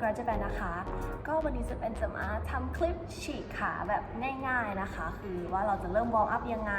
กราจแบนนะคะ ก็วันนี้จะเป็นจะมาทำคลิปฉีกขาแบบง่ายๆนะคะ คือว่าเราจะเริ่มวอร์มอัพยังไง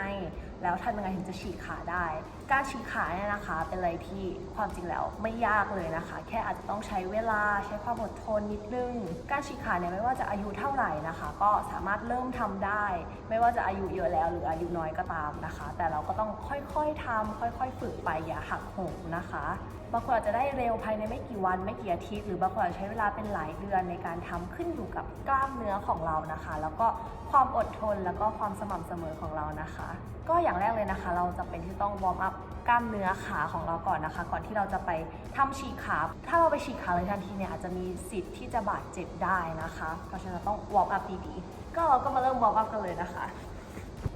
แล้วทำยังไงถึงจะฉีกขาได้ การฉีกขาเนี่ยนะคะ เป็นอะไรที่ความจริงแล้วไม่ยากเลยนะคะ แค่อาจจะต้องใช้เวลาใช้ความอดทนนิดนึง การฉีกขาเนี่ยไม่ว่าจะอายุเท่าไหร่นะคะ ก็สามารถเริ่มทำได้ ไม่ว่าจะอายุเยอะแล้วหรืออายุน้อยก็ตามนะคะ แต่เราก็ต้องค่อยๆทำค่อย ๆ ฝึกไปอย่าหักโหมนะคะ บางคนอาจจะได้เร็วภายในไม่กี่วันไม่กี่อาทิตย์ หรือบางคนอาจจะใช้เวลาเป็นหลายเดือนในการทำขึ้นอยู่กับกล้ามเนื้อของเรานะคะ แล้วก็ความอดทนแล้วก็ความสม่ำเสมอของเรานะคะ ก็อย่างแรกเลยนะคะ เราจะเป็นที่ต้องวอร์มอัพกล้ามเนื้อขาของเราก่อนนะคะ ก่อนที่เราจะไปทำฉีกขา ถ้าเราไปฉีกขาเลยทันทีเนี่ยอาจจะมีสิทธิ์ที่จะบาดเจ็บได้นะคะ เพราะฉะนั้นต้องวอร์มอัพดีๆก็เราก็มาเริ่มวอร์มอัพกันเลยนะคะ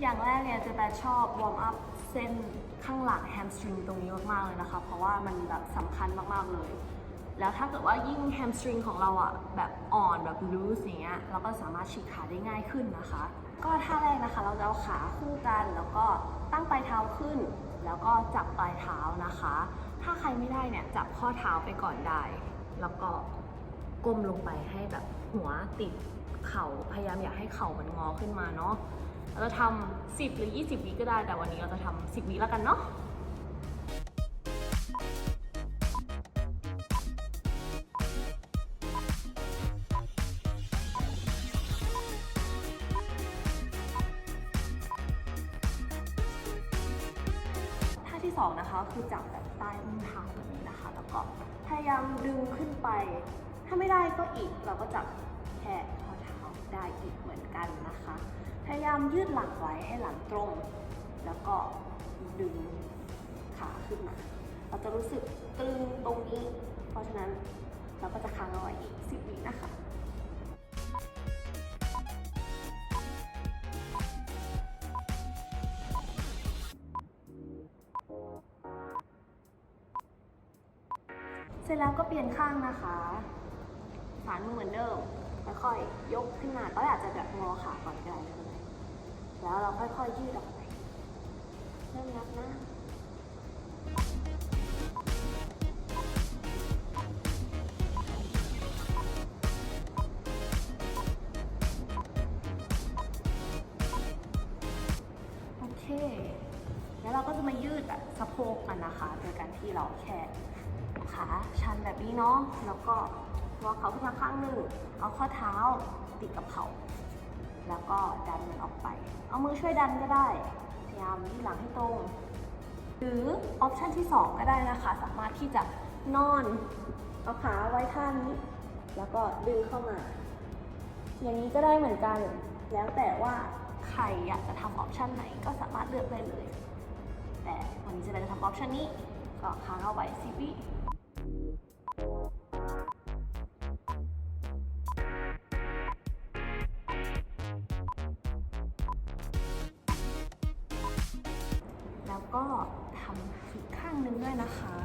อย่างแรกเนี่ยจะแต่ชอบวอร์มอัพเส้น ข้างหลังแฮมสตริงตรงนี้มากๆเลยนะคะ เพราะว่ามันแบบสำคัญมากๆเลย แล้วถ้าเกิดว่ายิ่งแฮมสตริงของเราอะแบบอ่อนแบบลูสอย่างเงี้ยเราก็สามารถฉีกขาได้ง่ายขึ้นนะคะ ก็ท่าแรกนะคะ เราจะเอาขาคู่กันแล้วก็ตั้งปลายเท้าขึ้น แล้วก็จับปลายเท้านะคะ ถ้าใครไม่ได้เนี่ยจับข้อเท้าไปก่อนได้ แล้วก็ก้มลงไปให้แบบหัวติดเข่าพยายามอย่าให้เข่ามันงอขึ้นมาเนาะ เราจะทำ10 หรือ 20 วิก็ได้ แต่วันนี้เราจะทำ10 วิแล้วกันเนาะท่าที่2นะคะคือจับแบบใต้อุ้งเท้าแบบนี้นะคะ แล้วก็พยายามดึงขึ้นไป ถ้าไม่ได้ก็อีกเราก็จับแค่ข้อเท้าได้อีกเหมือนกันนะคะ พยายามยืดหลังไว้ให้หลังตรง แล้วก็ดึงขาขึ้นมา เราจะรู้สึกตึงตรงนี้ เพราะฉะนั้นเราก็จะค้างเอาไว้อีก10วินะคะเสร็จแล้วก็เปลี่ยนข้างนะคะฝานมือเหมือนเดิม ค่อยๆยกขึ้นมาก็อาจจะแบบงอขาก่อนก็ได้ไม่เป็นไรแล้วเราค่อยๆยืดออกไปเริ่มนับนะโอเคแล้วเราก็จะมายืดแบบสะโพกกันนะคะ โดยการที่เราแค่ขาชันแบบนี้เนาะ แล้วก็ งอเขาขึ้นมาข้างหนึ่ง เอาข้อเท้าติดกับเขาแล้วก็ดันมันออกไป เอามือช่วยดันก็ได้ พยายามยืดหลังให้ตรง หรือออปชันที่ 2 ก็ได้นะคะ สามารถที่จะนอนเอาขาไว้ท่านี้ แล้วก็ดึงเข้ามา อย่างนี้ก็ได้เหมือนกัน แล้วแต่ว่าใครอยากจะทำออปชันไหนก็สามารถเลือกได้เลย แต่วันนี้จะเป็นทำออปชันนี้ก็ค้างเอาไว้สิวิ ก็ทำอีกข้างนึงด้วยนะคะ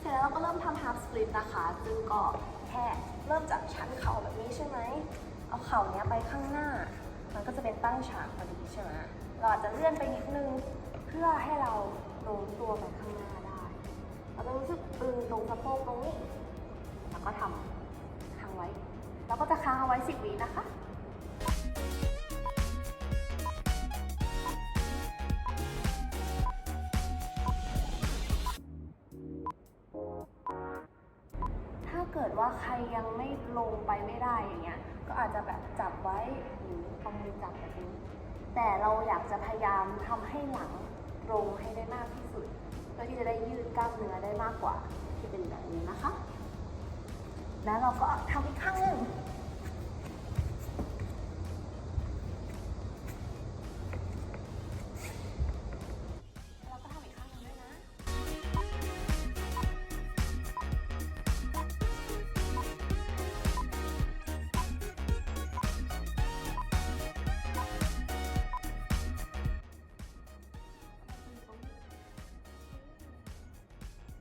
เสร็จแล้วเราก็เริ่มทำ half split นะคะ ซึ่งก็แค่เริ่มจากชั้นเข่าแบบนี้ใช่ไหม เอาเข่าเนี้ยไปข้างหน้า มันก็จะเป็นตั้งฉากพอดีใช่ไหมเราอาจจะเลื่อนไปนิดนึงเพื่อให้เราโน้มตัวไปข้างหน้าได้ เราจะรู้สึกตึงตรงสะโพกตรงนี้ แล้วก็ทำค้างไว้ แล้วก็จะค้างเอาไว้ 10วินะคะถ้าเกิดว่าใครยังไม่ลงไปไม่ได้อย่างเงี้ย ก็อาจจะแบบจับไว้หรือเอามือจับแบบนี้ แต่เราอยากจะพยายามทำให้หลังตรงให้ได้มากที่สุดเพื่อที่จะได้ยืดกล้ามเนื้อได้มากกว่าที่เป็นแบบนี้นะคะ แล้วเราก็ทำอีกข้างหนึ่ง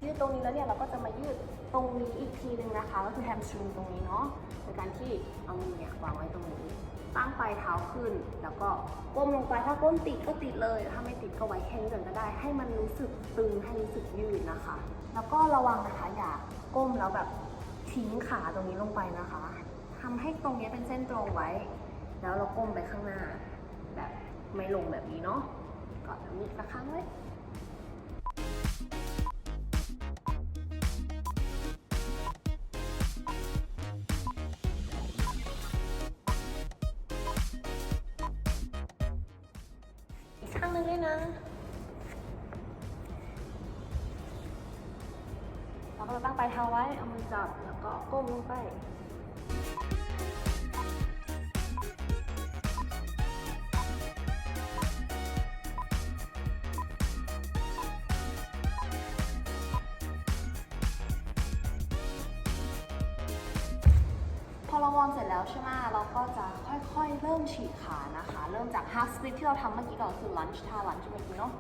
ยืดตรงนี้แล้วเนี่ยเราก็จะมายืดตรงนี้อีกทีหนึ่งนะคะ ก็คือแฮมสตริงตรงนี้เนาะโดยการที่เอามือเนี่ยวางไว้ตรงนี้ ตั้งปลายเท้าขึ้น แล้วก็ก้มลงไปถ้าก้มติดก็ติดเลย ถ้าไม่ติดก็ไว้แค่นี้ก่อนก็ได้ ให้มันรู้สึกตึงให้รู้สึกยืดนะคะ แล้วก็ระวังนะคะอย่าก้มแล้วแบบทิ้งขาตรงนี้ลงไปนะคะทำให้ตรงนี้เป็นเส้นตรงไว้ แล้วเราก้มไปข้างหน้า แบบไม่ลงแบบนี้เนาะกอดแบบนี้สักครั้งไว้ อีกข้างด้วยนะเราก็จะตั้งปลายเท้าไว้ เอามือจับ แล้วก็ก้มลงไป วอร์มเสร็จแล้วใช่ไหมเราก็จะค่อยๆ เริ่มฉีกขานะคะ เริ่มจาก half split ที่เราทำเมื่อกี้ก่อนคือ lunge ท่า lunge เมื่อกี้เนาะ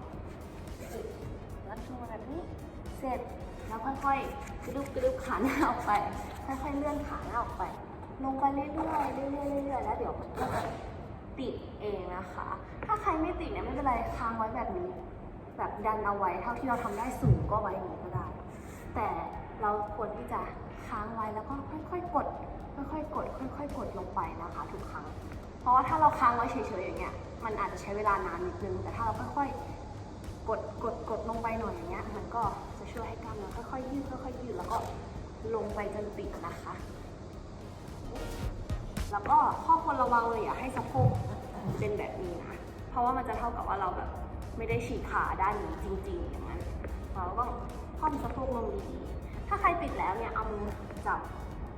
lunge ลงมาแบบนี้ เสร็จแล้วค่อยๆ กระดุบกระดุบขาหน้าออกไป ค่อยๆ เลื่อนขาหน้าออกไป ลงไปเรื่อยๆ เรื่อยๆ เรื่อยๆ แล้วเดี๋ยวมันก็จะติดเองนะคะ ถ้าใครไม่ติดเนี่ยไม่เป็นไร ค้างไว้แบบนี้ แบบดันเอาไว้เท่าที่เราทำได้สูงก็ไว้อย่างนี้ก็ได้ แต่ เราควรที่จะค้างไว้แล้วก็ค่อยๆกด ค่อยๆกด ค่อยๆกดลงไปนะคะทุกครั้ง เพราะว่าถ้าเราค้างไว้เฉยๆอย่างเงี้ย มันอาจจะใช้เวลานานนิดนึง แต่ถ้าเราค่อยๆกดกดกดลงไปหน่อยอย่างเงี้ย มันก็จะช่วยให้กล้ามเนื้อค่อยๆยืดค่อยๆยืดแล้วก็ลงไปจนติดนะคะ แล้วก็ข้อควรระวังเลยอย่าให้สะโพกเป็นแบบนี้นะ เพราะว่ามันจะเท่ากับว่าเราแบบไม่ได้ฉีกขาด้านนี้จริง ๆ อย่างนั้น เราต้องคว่ำสะโพกลงดีๆ ถ้าใครติดแล้วเนี่ยเอามือจับ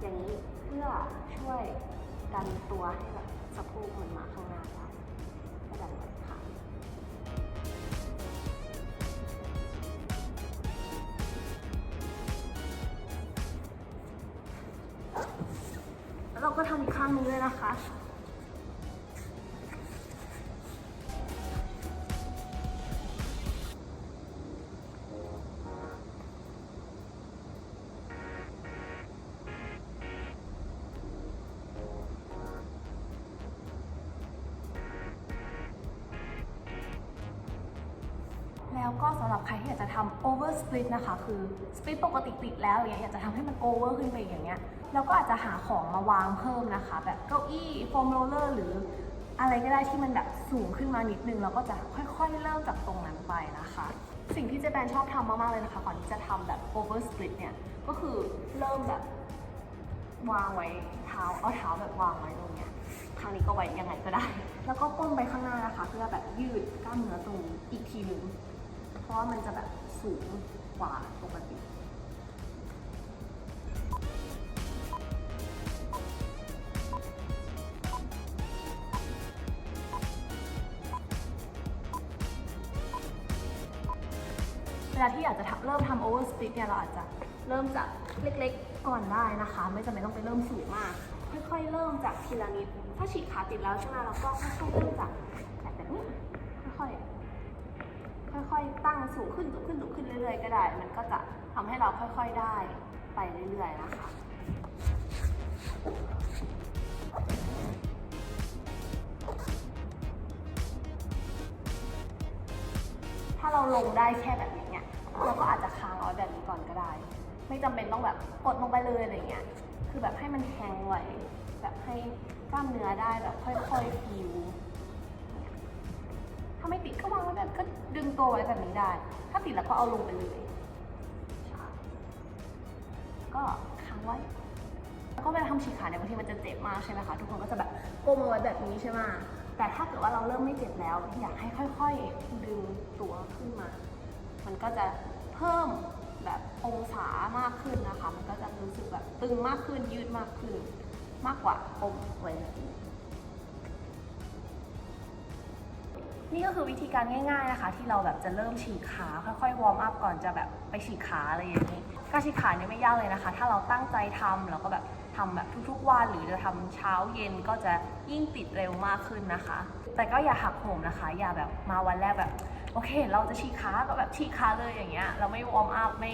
อย่างนี้เพื่อช่วยดันตัวให้แบบสะโพกมันมาข้างหน้าได้ก็ดันไว้ค่ะแล้วเราก็ทำอีกข้างหนึงด้วยนะคะ แล้วก็สำหรับใครที่อยากจะทำ over split นะคะ คือ split ปกติติดแล้วอย่างเงี้ยอยากจะทำให้มัน over ขึ้นไปอย่างเงี้ยเราก็อาจจะหาของมาวางเพิ่มนะคะ แบบเก้าอี้โฟมโรลเลอร์หรืออะไรก็ได้ที่มันแบบสูงขึ้นมานิดนึงเราก็จะค่อยๆ เริ่มจากตรงนั้นไปนะคะ สิ่งที่เจแปนชอบทำมากๆเลยนะคะก่อนที่จะทำแบบ over split เนี่ยก็คือเริ่มแบบวางไว้เท้าเอาเท้าแบบวางไว้ตรงเนี้ยทางนี้ก็ไว้ยังไงก็ได้ แล้วก็ก้มไปข้างหน้านะคะ เพื่อแบบยืดกล้ามเนื้อตรงอีกทีหนึ่ง ราะว่ามันจะแบบสูงกว่าปกติ เวลาที่อยากจะเริ่มทำ over split เนี่ยเราอาจจะเริ่มจากเล็กๆก่อนได้นะคะ ไม่จำเป็นต้องไปเริ่มสูงมาก ค่อยๆ เริ่มจากทีละนิด ถ้าฉีกขาติดแล้วใช่ไหมเราก็ค่อยๆเริ่มจากแบบนี้ อยๆ ตั้งสูงขึ้นสูงขึ้นสูงขึ้นเรื่อยๆ ก็ได้ มันก็จะทำให้เราค่อยๆ ได้ไปเรื่อยๆ นะคะถ้าเราลงได้แค่แบบนี้เนี่ยเราก็อาจจะค้างเอาไว้แบบนี้ก่อนก็ได้ ไม่จำเป็นต้องแบบกดลงไปเลยอะไรเงี้ย คือแบบให้มันแฮงไว้แบบให้กล้ามเนื้อได้แบบค่อยๆฟิว ถ้าไม่ติดก็วางไว้แบบก็ดึงตัวไว้แบบนี้ได้ ถ้าติดแล้วก็เอาลงไปเลยใช่ก็ค้างไว้แล้วก็เวลาทำฉีกขาเนี่ยบางทีมันจะเจ็บมากใช่ไหมคะทุกคนก็จะแบบก้มเอาไว้แบบนี้ใช่ไหมแต่ถ้าเกิดว่าเราเริ่มไม่เจ็บแล้ว อยากให้ค่อยๆดึงตัวขึ้นมา มันก็จะเพิ่มแบบองศามากขึ้นนะคะ มันก็จะรู้สึกแบบตึงมากขึ้นยืดมากขึ้น มากกว่าอมไว้แบบนี้ นี่ก็คือวิธีการง่าย ๆนะคะ ที่เราแบบจะเริ่มฉีกขาค่อยๆวอร์มอัพก่อนจะแบบไปฉีกขาอะไรอย่างนี้การฉีกขาเนี่ยไม่ยากเลยนะคะ ถ้าเราตั้งใจทำแล้วก็แบบทำแบบทุกๆวันหรือจะทำเช้าเย็นก็จะยิ่งติดเร็วมากขึ้นนะคะ แต่ก็อย่าหักโหมนะคะ อย่าแบบมาวันแรกแบบโอเค เราจะฉีกขาก็แบบฉีกขาเลยอย่างเงี้ยเราไม่วอร์มอัพไม่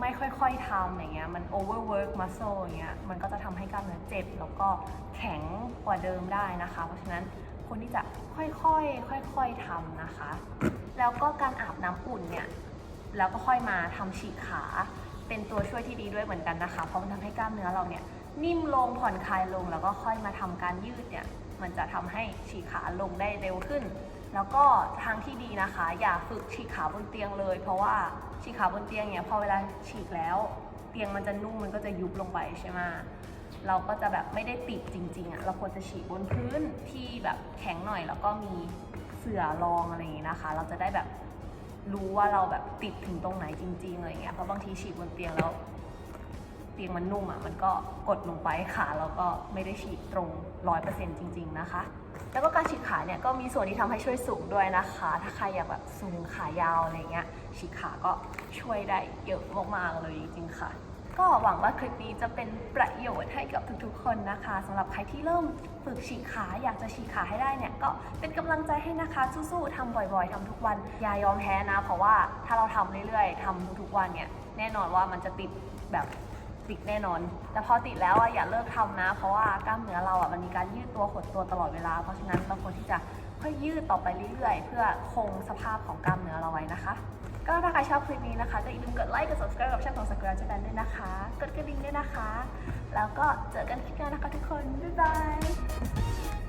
ไม่ค่อยๆทำอย่างเงี้ยมัน overwork muscle อย่างเงี้ยมันก็จะทำให้กล้ามเนื้อเจ็บ แล้วก็แข็งกว่าเดิมได้นะคะ เพราะฉะนั้น คนที่จะค่อยๆ ค่อยๆทำนะคะ แล้วก็การอาบน้ำอุ่นเนี่ย แล้วก็ค่อยมาทำฉีกขา เป็นตัวช่วยที่ดีด้วยเหมือนกันนะคะ เพราะมันทำให้กล้ามเนื้อเราเนี่ยนิ่มลงผ่อนคลายลง แล้วก็ค่อยมาทำการยืดเนี่ย มันจะทำให้ฉีกขาลงได้เร็วขึ้น แล้วก็ทางที่ดีนะคะ อย่าฝึกฉีกขาบนเตียงเลย เพราะว่าฉีกขาบนเตียงเนี่ยพอเวลาฉีกแล้ว เตียงมันจะนุ่มมันก็จะยุบลงไปใช่ไหม เราก็จะแบบไม่ได้ติดจริงๆอะ่ะเราควรจะฉีกบนพื้นที่แบบแข็งหน่อย แล้วก็มีเสื่อรองอะไรอย่างงี้นะคะ เราจะได้แบบรู้ว่าเราแบบติดถึงตรงไหนจริงๆอะไรเงี้ยเพราะบางทีฉีกบนเตียงแล้ว เตียงมันนุ่มอะมันก็กดลงไปขาเราก็ไม่ได้ฉีกตรงร้อยเปอร์เซ็นต์จริง ๆนะคะ แล้วก็การฉีกขาเนี่ยก็มีส่วนที่ทำให้ช่วยสูงด้วยนะคะ ถ้าใครอยากแบบสูงขายาวอะไรเงี้ยฉีกขาก็ช่วยได้เยอะมากๆเลยจริงๆค่ะ ก็หวังว่าคลิปนี้จะเป็นประโยชน์ให้กับทุกๆ คนนะคะสำหรับใครที่เริ่มฝึกฉีกขาอยากจะฉีกขาให้ได้เนี่ยก็เป็นกำลังใจให้นะคะสู้ๆทำบ่อยๆทำทุกวัน อย่ายอมแพ้นะ เพราะว่าถ้าเราทำเรื่อยๆทำทุกๆวันเนี่ยแน่นอนว่ามันจะติดแบบติดแน่นอน แต่พอติดแล้วอะอย่าเลิกทำนะ เพราะว่ากล้ามเนื้อเราอะมันมีการยืดตัวหดตัวตลอดเวลา เพราะฉะนั้นเราควรที่จะค่อยยืดต่อไปเรื่อยๆ เพื่อคงสภาพของกล้ามเนื้อเราไว้นะคะ ก็ถ้าใครชอบคลิปนี้นะคะก็อย่าลืมกดไลค์กด subscribe กับช่องของ Sakura Japan ด้วยนะคะ กดกระดิ่งด้วยนะคะ แล้วก็เจอกันคลิปหน้านะคะทุกคน บ๊ายบาย